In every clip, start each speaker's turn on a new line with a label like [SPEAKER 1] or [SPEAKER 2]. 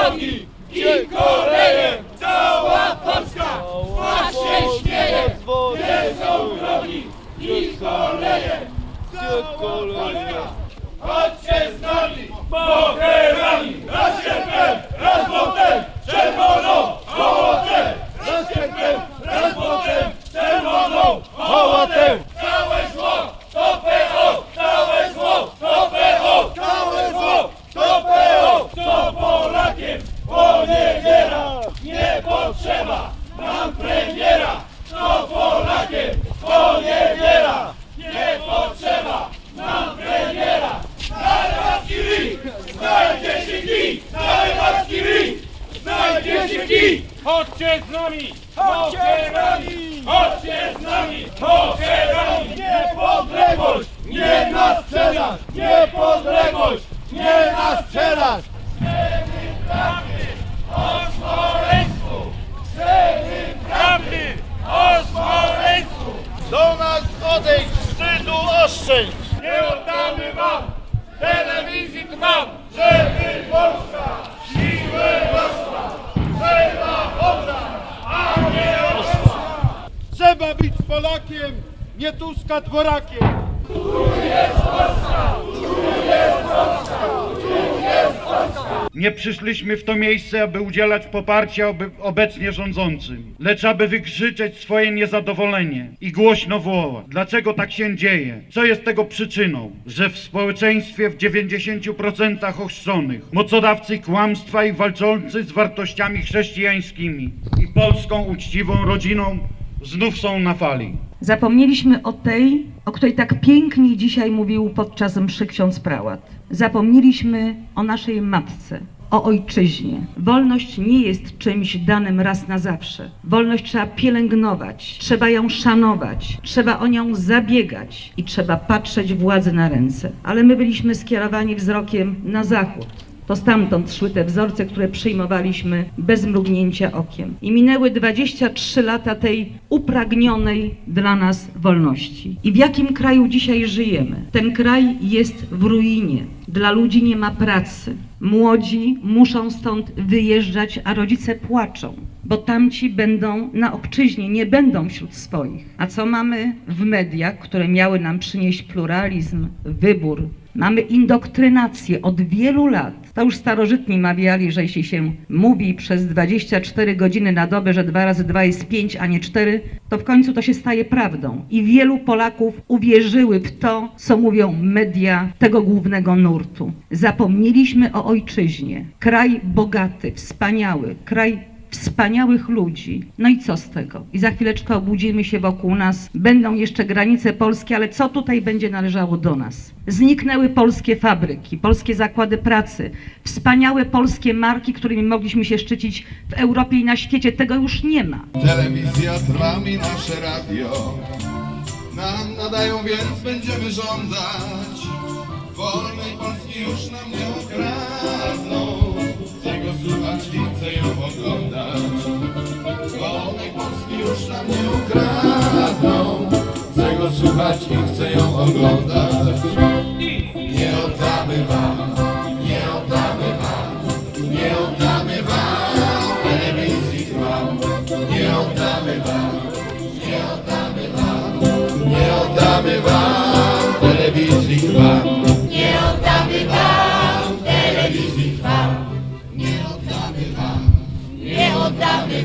[SPEAKER 1] drogi i koleje, cała Polska ma się śmieje, są drogi i koleje, cała Polska, chodźcie z nami, boherami, znajdzie się kij, chodźcie z nami, chodźcie z nami, chodźcie z nami, niepodległość, nie na sprzedaż, niepodległość, nie na sprzedaż. Chcemy prawdy o Smoleńsku, chcemy prawdy o Smoleńsku.
[SPEAKER 2] Do nas odejdź, wstydu oszczędź!
[SPEAKER 1] Nie oddamy wam telewizji trwam, żeby Polska siłę rosła, trzeba odza, a nie osła.
[SPEAKER 2] Trzeba być Polakiem, nie Tuska dworakiem! Nie przyszliśmy w to miejsce, aby udzielać poparcia obecnie rządzącym, lecz aby wykrzyczeć swoje niezadowolenie i głośno wołać. Dlaczego tak się dzieje? Co jest tego przyczyną? Że w społeczeństwie w 90% ochrzczonych mocodawcy kłamstwa i walczący z wartościami chrześcijańskimi i polską uczciwą rodziną znów są na fali.
[SPEAKER 3] Zapomnieliśmy o tej, o której tak pięknie dzisiaj mówił podczas mszy ksiądz prałat. Zapomnieliśmy o naszej matce, o ojczyźnie. Wolność nie jest czymś danym raz na zawsze. Wolność trzeba pielęgnować, trzeba ją szanować, trzeba o nią zabiegać i trzeba patrzeć władzy na ręce. Ale my byliśmy skierowani wzrokiem na zachód. To stamtąd szły te wzorce, które przyjmowaliśmy bez mrugnięcia okiem. I minęły 23 lata tej upragnionej dla nas wolności. I w jakim kraju dzisiaj żyjemy? Ten kraj jest w ruinie. Dla ludzi nie ma pracy. Młodzi muszą stąd wyjeżdżać, a rodzice płaczą, bo tamci będą na obczyźnie, nie będą wśród swoich. A co mamy w mediach, które miały nam przynieść pluralizm, wybór, Mamy indoktrynację od wielu lat. To już starożytni mawiali, że jeśli się mówi przez 24 godziny na dobę, że 2 razy 2 jest 5, a nie 4, to w końcu to się staje prawdą. I wielu Polaków uwierzyły w to, co mówią media tego głównego nurtu. Zapomnieliśmy o ojczyźnie. Kraj bogaty, wspaniały, kraj wspaniałych ludzi. No i co z tego? I za chwileczkę obudzimy się wokół nas. Będą jeszcze granice polskie, ale co tutaj będzie należało do nas? Zniknęły polskie fabryki, polskie zakłady pracy, wspaniałe polskie marki, którymi mogliśmy się szczycić w Europie i na świecie. Tego już nie ma.
[SPEAKER 4] Telewizja trwa mi nasze radio Nam nadają, więc będziemy żądać Wolnej Polski już nam nie ukradną ją oglądać Wolnej Polski już nam nie ukradną. Chcę go słuchać i chcę ją oglądać. Nie oddamy nie oddamy Nie oddamy wam. Telewizji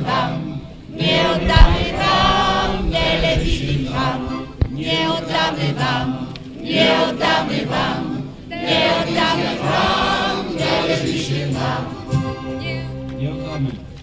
[SPEAKER 1] wam, nie oddamy wam telewizji trwam, nie oddamy wam, nie oddamy wam, nie oddamy wam telewizji trwam.
[SPEAKER 2] Nie oddamy.